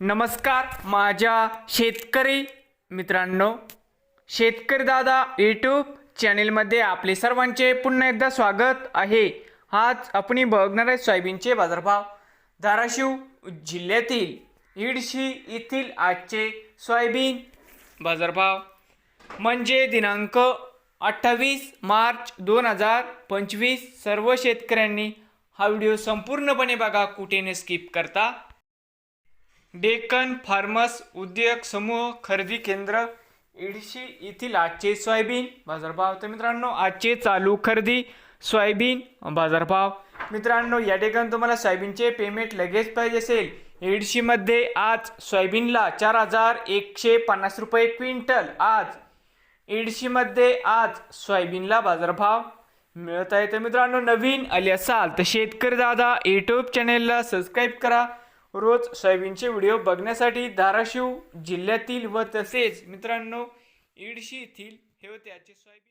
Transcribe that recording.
नमस्कार माझ्या शेतकरी मित्रांनो शेतकरी दादा यूट्यूब चॅनेलमध्ये आपले सर्वांचे पुन्हा एकदा स्वागत आहे. आज आपण बघणार आहे सोयाबीनचे बाजारभाव. धाराशिव जिल्ह्यातील इडशी येथील आजचे सोयाबीन बाजारभाव म्हणजे दिनांक अठ्ठावीस मार्च दोन हजार पंचवीस. सर्व शेतकऱ्यांनी हा व्हिडिओ संपूर्णपणे बघा कुठे न स्किप करता. डेक्कन फार्मस उद्योग समूह खरेदी केंद्र इडशी येथील आजचे सोयाबीन बाजारभाव. तर मित्रांनो आजचे चालू खरेदी सोयाबीन बाजारभाव. मित्रांनो या ठिकाणी तुम्हाला सोयाबीनचे पेमेंट लगेच पाहिजे असेल. इडशीमध्ये आज सोयाबीनला चार हजार एकशे पन्नास रुपये क्विंटल. आज इडशीमध्ये आज सोयाबीनला बाजारभाव मिळत आहे. तर मित्रांनो नवीन आले असाल तर शेतकरी दादा यूट्यूब चॅनेलला सबस्क्राईब करा. रोज सोयाबीनचे व्हिडिओ बघण्यासाठी धाराशिव जिल्ह्यातील व तसेच मित्रांनो इडशी येथील हे होते आजचे सोयाबीन.